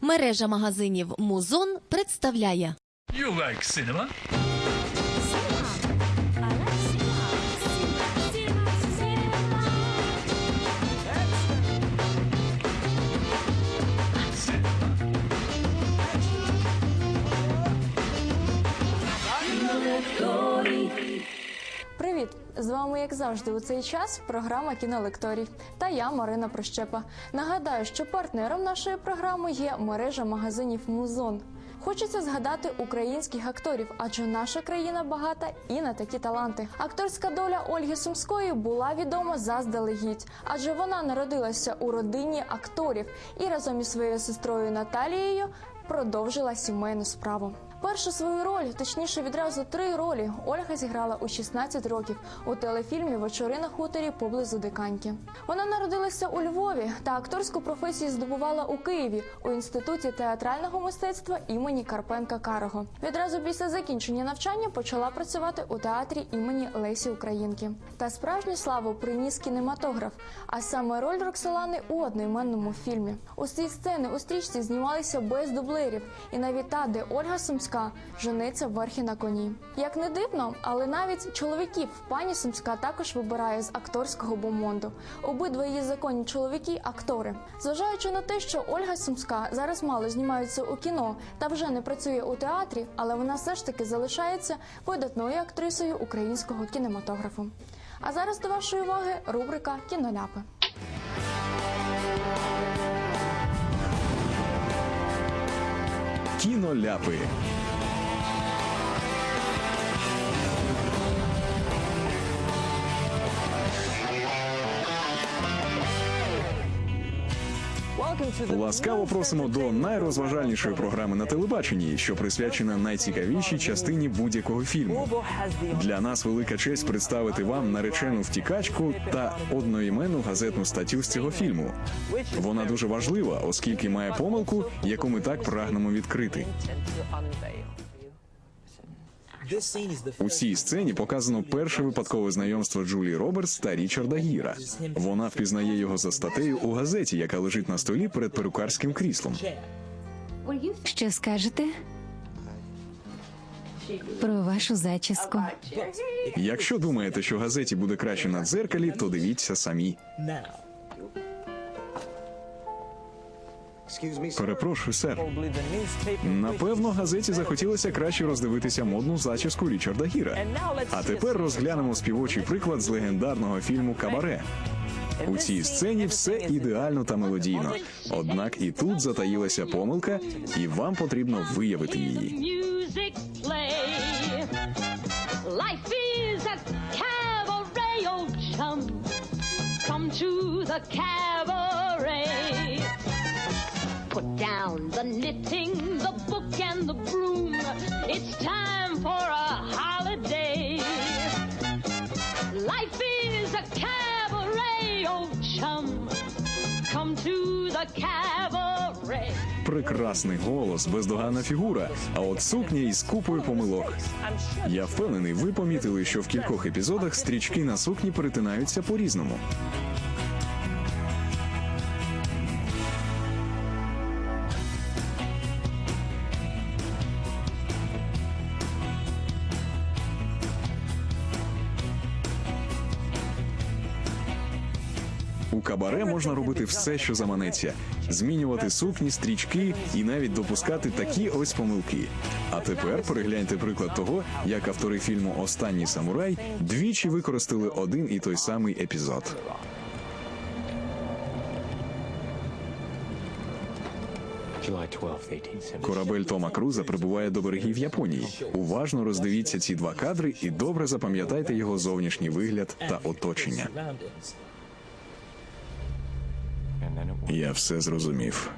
Мережа магазинів Музон представляє You like cinema? З вами, як завжди, у цей час програма Кінолекторій та я Марина Прощепа. Нагадаю, що партнером нашої програми є мережа магазинів Музон. Хочеться згадати українських акторів, адже наша країна багата і на такі таланти. Акторська доля Ольги Сумської була відома заздалегідь, адже вона народилася у родині акторів і разом із своєю сестрою Наталією продовжила сімейну справу. Першу свою роль, точніше відразу три ролі, Ольга зіграла у 16 років у телефільмі Вечори на хуторі поблизу Диканьки. Вона народилася у Львові та акторську професію здобувала у Києві у інституті театрального мистецтва імені Карпенка Карого. Відразу після закінчення навчання почала працювати у театрі імені Лесі Українки. Та справжню славу приніс кінематограф, а саме роль Роксолани у одноіменному фільмі. Усі сцени у стрічці знімалися без дублерів, і навіть та, де Ольга Сумська жениться верхи на коні. Як не дивно, але навіть чоловіків пані Сумська також вибирає з акторського бомонду. Обидва її законні чоловіки актори. Зважаючи на те, що Ольга Сумська зараз мало знімається у кіно та вже не працює у театрі, але вона все ж таки залишається видатною актрисою українського кінематографу. А зараз до вашої уваги рубрика Кіноляпи. Кіноляпи. Ласкаво просимо до найрозважальнішої програми на телебаченні, що присвячена найцікавішій частині будь-якого фільму. Для нас велика честь представити вам наречену втікачку та одноіменну газетну статтю з цього фільму. Вона дуже важлива, оскільки має помилку, яку ми так прагнемо відкрити. У цій сцені показано перше випадкове знайомство Джулії Робертс та Річарда Гіра. Вона впізнає його за статтею у газеті, яка лежить на столі перед перукарським кріслом. Що скажете? Про вашу зачіску. Якщо думаєте, що газеті буде краще на дзеркалі, то дивіться самі. Перепрошую, сер. Напевно, газеті захотілося краще роздивитися модну зачіску Річарда Гіра. А тепер розглянемо співочий приклад з легендарного фільму Кабаре. У цій сцені все ідеально та мелодійно. Однак і тут затаїлася помилка, і вам потрібно виявити її. Come to the cabaret. Down the knitting, the book, and the broom. It's time for a holiday. Life is a cabaret, oh chum. Come to the cabaret. Прекрасний голос, бездоганна фігура, а от сукня із купою помилок. Я впевнений, ви помітили, що в кількох епізодах стрічки на сукні перетинаються по-різному. У кабаре можна робити все, що заманеться, змінювати сукні, стрічки і навіть допускати такі ось помилки. А тепер перегляньте приклад того, як автори фільму Останній самурай двічі використали один і той самий епізод. Корабель Тома Круза прибуває до берегів Японії. Уважно роздивіться ці два кадри і добре запам'ятайте його зовнішній вигляд та оточення. Я все зрозумів.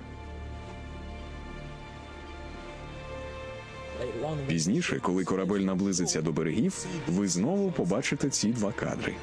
Пізніше, коли корабель наблизиться до берегів, ви знову побачите ці два кадри.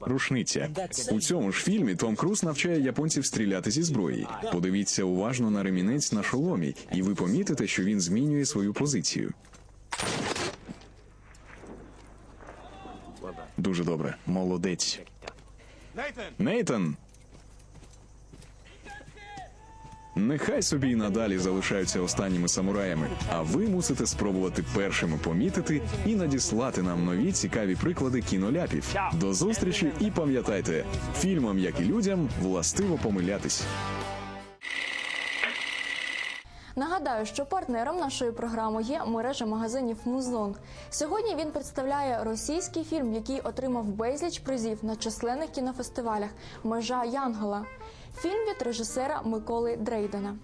Рушниця у цьому ж фільмі Том Круз навчає японців стріляти зі зброї. Подивіться уважно на ремінець на шоломі, і ви помітите, що він змінює свою позицію. Дуже добре, молодець. Нейтан! Нехай собі і надалі залишаються останніми самураями, а ви мусите спробувати першими помітити і надіслати нам нові цікаві приклади кіноляпів. До зустрічі і пам'ятайте, фільмам, як і людям, властиво помилятись. Нагадаю, що партнером нашої програми є мережа магазинів Музон. Сьогодні він представляє російський фільм, який отримав безліч призів на численних кінофестивалях Межа Янгола. Фільм від режисера Миколи Дрейдена.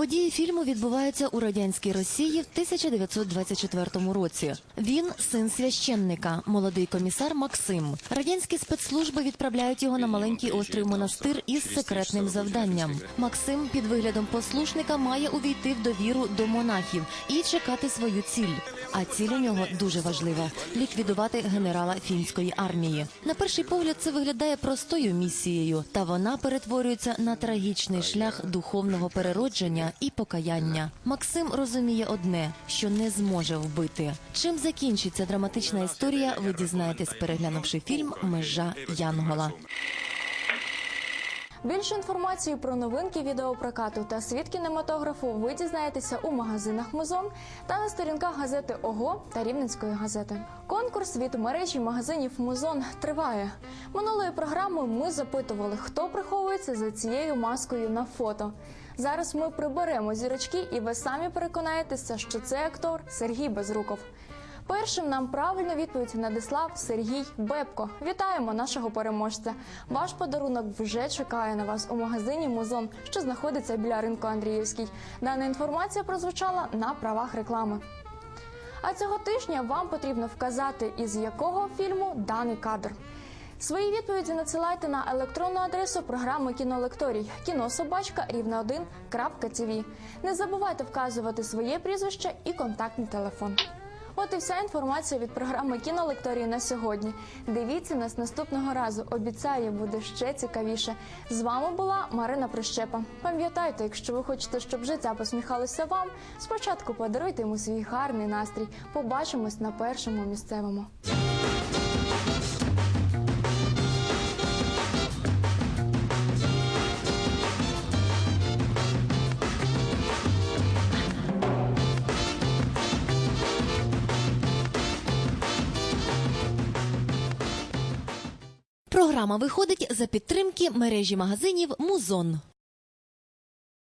Події фільму відбуваються у радянській Росії в 1924 році. Він син священника, молодий комісар Максим. Радянські спецслужби відправляють його на маленький острів монастир із секретним завданням. Максим під виглядом послушника має увійти в довіру до монахів і чекати свою ціль. А ціль у нього дуже важлива ліквідувати генерала фінської армії. На перший погляд це виглядає простою місією, та вона перетворюється на трагічний шлях духовного переродження і покаяння. Максим розуміє одне, що не зможе вбити. Чим закінчиться драматична історія, ви дізнаєтесь, переглянувши фільм Межа Янгола. Більше інформації про новинки відеопрокату та світ кінематографу ви дізнаєтеся у магазинах Музон та на сторінках газети ОГО та Рівненської газети. Конкурс від мережі магазинів Музон триває. Минулої програми ми запитували, хто приховується за цією маскою на фото. Зараз ми приберемо зірочки, і ви самі переконаєтеся, що це актор Сергій Безруков. Першим нам правильну відповідь надіслав Сергій Бебко. Вітаємо нашого переможця. Ваш подарунок вже чекає на вас у магазині Музон, що знаходиться біля ринку Андріївський. Дана інформація прозвучала на правах реклами. А цього тижня вам потрібно вказати, із якого фільму даний кадр. Свої відповіді надсилайте на електронну адресу програми кінолекторій кінособачка рівна 1 Не забувайте вказувати своє прізвище і контактний телефон. От і вся інформація від програми кінолекторії на сьогодні. Дивіться нас наступного разу. Обіцяю, буде ще цікавіше. З вами була Марина Прищепа. Пам'ятайте, якщо ви хочете, щоб життя посміхалося вам, спочатку подаруйте йому свій гарний настрій. Побачимось на першому місцевому. Програма виходить за підтримки мережі магазинів Музон.